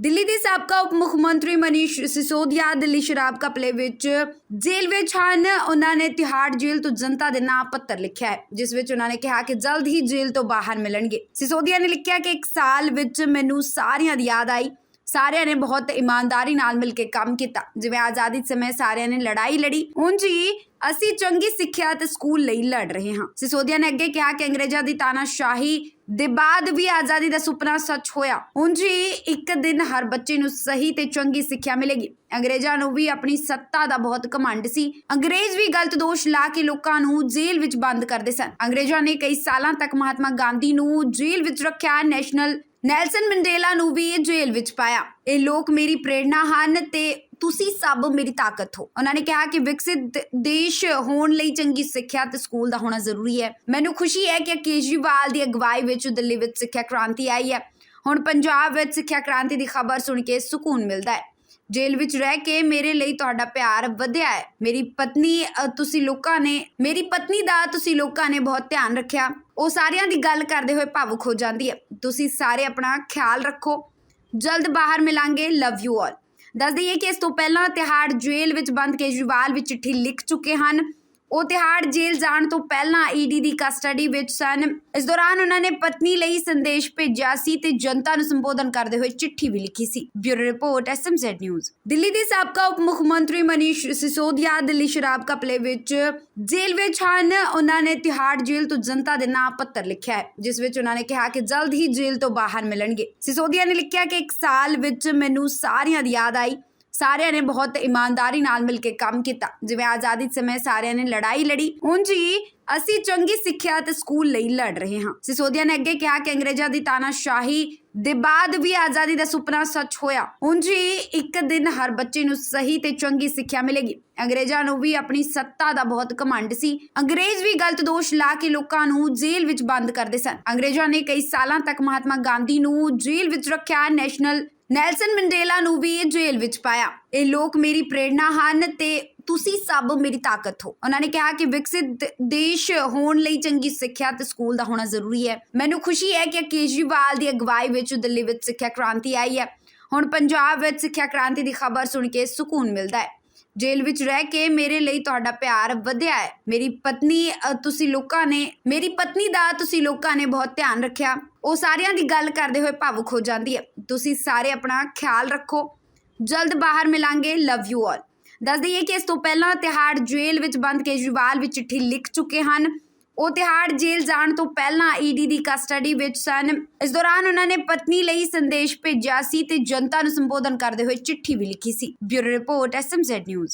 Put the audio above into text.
ਦਿੱਲੀ ਦੇ ਸਾਬਕਾ ਉਪ ਮੁੱਖ ਮੰਤਰੀ ਮਨੀਸ਼ ਸਿਸੋਦੀਆ ਦਿੱਲੀ ਸ਼ਰਾਬ ਘਪਲੇ ਵਿੱਚ ਜੇਲ੍ਹ ਵਿੱਚ ਹਨ। ਉਹਨਾਂ ਨੇ ਤਿਹਾੜ ਜੇਲ੍ਹ ਤੋਂ ਜਨਤਾ ਦੇ ਨਾਂ ਪੱਤਰ ਲਿਖਿਆ ਹੈ, ਜਿਸ ਵਿੱਚ ਉਹਨਾਂ ਨੇ ਕਿਹਾ ਕਿ ਜਲਦ ਹੀ ਜੇਲ੍ਹ ਤੋਂ ਬਾਹਰ ਮਿਲਣਗੇ। ਸਿਸੋਦੀਆ ਨੇ ਲਿਖਿਆ ਕਿ ਇੱਕ ਸਾਲ ਵਿੱਚ ਮੈਨੂੰ ਸਾਰਿਆਂ ਦੀ ਯਾਦ ਆਈ। ਸਾਰਿਆਂ ਨੇ ਬਹੁਤ ਇਮਾਨਦਾਰੀ ਨਾਲ ਮਿਲ ਕੇ ਕੰਮ ਕੀਤਾ। ਜਿਵੇਂ ਆਜ਼ਾਦੀ ਸਮੇਂ ਸਾਰਿਆਂ ਨੇ ਲੜਾਈ ਲੜੀ। ਉਂਝ ਹੀ ਅਸੀਂ ਚੰਗੀ ਸਿੱਖਿਆ ਤੇ ਸਕੂਲ ਲਈ ਲੜ ਰਹੇ ਹਾਂ। ਸਿਸੋਦੀਆ ਨੇ ਅੱਗੇ ਕਿਹਾ ਕਿ ਅੰਗਰੇਜ਼ਾਂ ਦੀ ਤਾਨਾਸ਼ਾਹੀ ਦੇ ਬਾਅਦ ਵੀ ਆਜ਼ਾਦੀ ਦਾ ਸੁਪਨਾ ਸੱਚ ਹੋਇਆ। ਉਂਝ ਹੀ ਇੱਕ ਦਿਨ ਹਰ ਬੱਚੇ ਨੂੰ ਸਹੀ ਤੇ ਚੰਗੀ ਸਿੱਖਿਆ ਮਿਲੇਗੀ। ਅੰਗਰੇਜ਼ਾਂ ਨੂੰ ਵੀ ਆਪਣੀ ਸੱਤਾ ਦਾ ਬਹੁਤ ਘਮੰਡ ਸੀ। ਅੰਗਰੇਜ਼ ਵੀ ਗਲਤ ਦੋਸ਼ ਲਾ ਕੇ ਲੋਕਾਂ ਨੂੰ ਜੇਲ੍ਹ ਵਿੱਚ ਬੰਦ ਕਰਦੇ ਸਨ। ਅੰਗਰੇਜ਼ਾਂ ਨੇ ਕਈ ਸਾਲਾਂ ਤੱਕ ਮਹਾਤਮਾ ਗਾਂਧੀ ਨੂੰ ਜੇਲ੍ਹ ਵਿੱਚ ਰੱਖਿਆ। ਨੈਸ਼ਨਲ ਨੈਲਸਨ ਮੰਡੇਲਾ ਨੂੰ ਵੀ ਜੇਲ੍ਹ ਵਿੱਚ ਪਾਇਆ। ਇਹ ਲੋਕ ਮੇਰੀ ਪ੍ਰੇਰਣਾ ਹਨ ਤੇ ਤੁਸੀਂ ਸਭ ਮੇਰੀ ਤਾਕਤ ਹੋ। ਉਹਨਾਂ ਨੇ ਕਿਹਾ ਕਿ ਵਿਕਸਿਤ ਦੇਸ਼ ਹੋਣ ਲਈ ਚੰਗੀ ਸਿੱਖਿਆ ਤੇ ਸਕੂਲ ਦਾ ਹੋਣਾ ਜ਼ਰੂਰੀ ਹੈ। ਮੈਨੂੰ ਖੁਸ਼ੀ ਹੈ ਕਿ ਕੇਜਰੀਵਾਲ ਦੀ ਅਗਵਾਈ ਵਿੱਚ ਦਿੱਲੀ ਵਿੱਚ ਸਿੱਖਿਆ ਕ੍ਰਾਂਤੀ ਆਈ ਹੈ। ਹੁਣ ਪੰਜਾਬ ਵਿੱਚ ਸਿੱਖਿਆ ਕ੍ਰਾਂਤੀ ਦੀ ਖਬਰ ਸੁਣ ਕੇ ਸਕੂਨ ਮਿਲਦਾ ਹੈ। ਜੇਲ੍ਹ ਵਿੱਚ ਰਹਿ ਕੇ ਮੇਰੇ ਲਈ ਤੁਹਾਡਾ ਪਿਆਰ ਵਧਿਆ ਹੈ। ਮੇਰੀ ਪਤਨੀ ਤੁਸੀਂ ਲੋਕਾਂ ਨੇ, ਮੇਰੀ ਪਤਨੀ ਦਾ ਤੁਸੀਂ ਲੋਕਾਂ ਨੇ ਬਹੁਤ ਧਿਆਨ ਰੱਖਿਆ। ਉਹ ਸਾਰਿਆਂ ਦੀ ਗੱਲ ਕਰਦੇ ਹੋਏ ਭਾਵੁਕ ਹੋ ਜਾਂਦੀ ਹੈ। ਤੁਸੀਂ ਸਾਰੇ ਆਪਣਾ ਖਿਆਲ ਰੱਖੋ। ਜਲਦ ਬਾਹਰ ਮਿਲਾਂਗੇ। ਲਵ ਯੂ ਆਲ ਦੱਸ ਦਈਏ ਕਿ ਇਸ ਤੋਂ ਪਹਿਲਾਂ ਤਿਹਾੜ ਜੇਲ੍ਹ ਵਿੱਚ ਬੰਦ ਕੇਜਰੀਵਾਲ ਵੀ ਚਿੱਠੀ ਲਿਖ ਚੁੱਕੇ ਹਨ। ਉਹ ਤਿਹਾੜ ਜੇਲ੍ਹ ਜਾਣ ਤੋਂ ਪਹਿਲਾਂ ਈਡੀ ਦੀ ਕਸਟਡੀ ਵਿੱਚ ਸਨ। ਇਸ ਦੌਰਾਨ ਉਹਨਾਂ ਨੇ ਪਤਨੀ ਲਈ ਸੰਦੇਸ਼ ਭੇਜਿਆ ਸੀ ਤੇ ਜਨਤਾ ਨੂੰ ਸੰਬੋਧਨ ਕਰਦੇ ਹੋਏ ਚਿੱਠੀ ਵੀ ਲਿਖੀ ਸੀ। Bureau report, SMZ news. Delhi ਦੇ ਸਾਬਕਾ ਉਪ ਮੁੱਖ ਮੰਤਰੀ ਮਨੀਸ਼ ਸਿਸੋਦੀਆ ਦਿੱਲੀ ਸ਼ਰਾਬ ਘਪਲੇ ਵਿੱਚ ਜੇਲ੍ਹ ਵਿੱਚ ਹਨ। ਉਹਨਾਂ ਨੇ ਤਿਹਾੜ ਜੇਲ੍ਹ ਤੋਂ ਜਨਤਾ ਦੇ ਨਾਂ ਪੱਤਰ ਲਿਖਿਆ ਹੈ, ਜਿਸ ਵਿੱਚ ਉਹਨਾਂ ਨੇ ਕਿਹਾ ਕਿ ਜਲਦ ਹੀ ਜੇਲ੍ਹ ਤੋਂ ਬਾਹਰ ਮਿਲਣਗੇ। ਸਿਸੋਦੀਆ ਨੇ ਲਿਖਿਆ ਕਿ ਇੱਕ ਸਾਲ ਵਿੱਚ ਮੈਨੂੰ ਸਾਰਿਆਂ ਦੀ ਯਾਦ ਆਈ। ਸਾਰਿਆਂ ਨੇ ਬਹੁਤ ਇਮਾਨਦਾਰੀ ਨਾਲ ਮਿਲ ਕੇ ਕੰਮ ਕੀਤਾ। ਜਿਵੇਂ ਆਜ਼ਾਦੀ ਸਮੇਂ ਸਾਰਿਆਂ ਨੇ ਲੜਾਈ ਲੜੀ। ਉਂਝ ਹੀ ਅਸੀਂ ਚੰਗੀ ਸਿੱਖਿਆ ਤੇ ਸਕੂਲ ਲਈ ਲੜ ਰਹੇ ਹਾਂ। ਸਿਸੋਦੀਆ ਨੇ ਅੱਗੇ ਕਿਹਾ ਕਿ ਅੰਗਰੇਜ਼ਾਂ ਦੀ ਤਾਨਾਸ਼ਾਹੀ ਦੇ ਬਾਅਦ ਵੀ ਆਜ਼ਾਦੀ ਦਾ ਸੁਪਨਾ ਸੱਚ ਹੋਇਆ। ਉਂਝ ਹੀ ਇੱਕ ਦਿਨ ਹਰ ਬੱਚੇ ਨੂੰ ਸਹੀ ਤੇ ਚੰਗੀ ਸਿੱਖਿਆ ਮਿਲੇਗੀ। ਅੰਗਰੇਜ਼ਾਂ ਨੂੰ ਵੀ ਆਪਣੀ ਸੱਤਾ ਦਾ ਬਹੁਤ ਘਮੰਡ ਸੀ। ਅੰਗਰੇਜ਼ ਵੀ ਗਲਤ ਦੋਸ਼ ਲਾ ਕੇ ਲੋਕਾਂ ਨੂੰ ਜੇਲ੍ਹ ਵਿੱਚ ਬੰਦ ਕਰਦੇ ਸਨ। ਅੰਗਰੇਜ਼ਾਂ ਨੇ ਕਈ ਸਾਲਾਂ ਤੱਕ ਮਹਾਤਮਾ ਗਾਂਧੀ ਨੂੰ ਜੇਲ੍ਹ ਵਿੱਚ ਰੱਖਿਆ। ਨੈਸ਼ਨਲ ਨੈਲਸਨ ਮੰਡੇਲਾ ਨੂੰ ਵੀ ਇਹ ਜੇਲ੍ਹ ਵਿੱਚ ਪਾਇਆ। ਇਹ ਲੋਕ ਮੇਰੀ ਪ੍ਰੇਰਣਾ ਹਨ ਤੇ ਤੁਸੀਂ ਸਭ ਮੇਰੀ ਤਾਕਤ ਹੋ। ਉਹਨਾਂ ਨੇ ਕਿਹਾ ਕਿ ਵਿਕਸਿਤ ਦੇਸ਼ ਹੋਣ ਲਈ ਚੰਗੀ ਸਿੱਖਿਆ ਤੇ ਸਕੂਲ ਦਾ ਹੋਣਾ ਜ਼ਰੂਰੀ ਹੈ। ਮੈਨੂੰ ਖੁਸ਼ੀ ਹੈ ਕਿ ਕੇਜਰੀਵਾਲ ਦੀ ਅਗਵਾਈ ਵਿੱਚ ਦਿੱਲੀ ਵਿੱਚ ਸਿੱਖਿਆ ਕ੍ਰਾਂਤੀ ਆਈ ਹੈ। ਹੁਣ ਪੰਜਾਬ ਵਿੱਚ ਸਿੱਖਿਆ ਕ੍ਰਾਂਤੀ ਦੀ ਖਬਰ ਸੁਣ ਕੇ ਸਕੂਨ ਮਿਲਦਾ ਹੈ। ਜੇਲ੍ਹ ਵਿੱਚ ਰਹਿ ਕੇ ਮੇਰੇ ਲਈ ਤੁਹਾਡਾ ਪਿਆਰ ਵਧਿਆ ਹੈ। ਮੇਰੀ ਪਤਨੀ ਅ, ਤੁਸੀਂ ਲੋਕਾਂ ਨੇ ਮੇਰੀ ਪਤਨੀ ਦਾ ਤੁਸੀਂ ਲੋਕਾਂ ਨੇ ਬਹੁਤ ਧਿਆਨ ਰੱਖਿਆ। ਉਹ ਸਾਰਿਆਂ ਦੀ ਗੱਲ ਕਰਦੇ ਹੋਏ ਭਾਵੁਕ ਹੋ ਜਾਂਦੀ ਹੈ। ਤੁਸੀਂ ਸਾਰੇ ਆਪਣਾ ਖਿਆਲ ਰੱਖੋ। ਜਲਦ ਬਾਹਰ ਮਿਲਾਂਗੇ। ਲਵ ਯੂ ਆਲ ਦੱਸ ਦਈਏ ਕਿ ਇਸ ਤੋਂ ਪਹਿਲਾਂ ਤਿਹਾੜ ਜੇਲ੍ਹ ਵਿੱਚ ਬੰਦ ਕੇਜਰੀਵਾਲ ਵੀ ਚਿੱਠੀ ਲਿਖ ਚੁੱਕੇ ਹਨ। ਉਹ ਤਿਹਾੜ ਜੇਲ੍ਹ ਜਾਣ ਤੋਂ ਪਹਿਲਾਂ ਈਡੀ ਦੀ ਕਸਟਡੀ ਵਿੱਚ ਸਨ। ਇਸ ਦੌਰਾਨ ਉਹਨਾਂ ਨੇ ਪਤਨੀ ਲਈ ਸੰਦੇਸ਼ ਭੇਜਿਆ ਸੀ ਤੇ ਜਨਤਾ ਨੂੰ ਸੰਬੋਧਨ ਕਰਦੇ ਹੋਏ ਚਿੱਠੀ ਵੀ ਲਿਖੀ ਸੀ। Bureau report SMZ news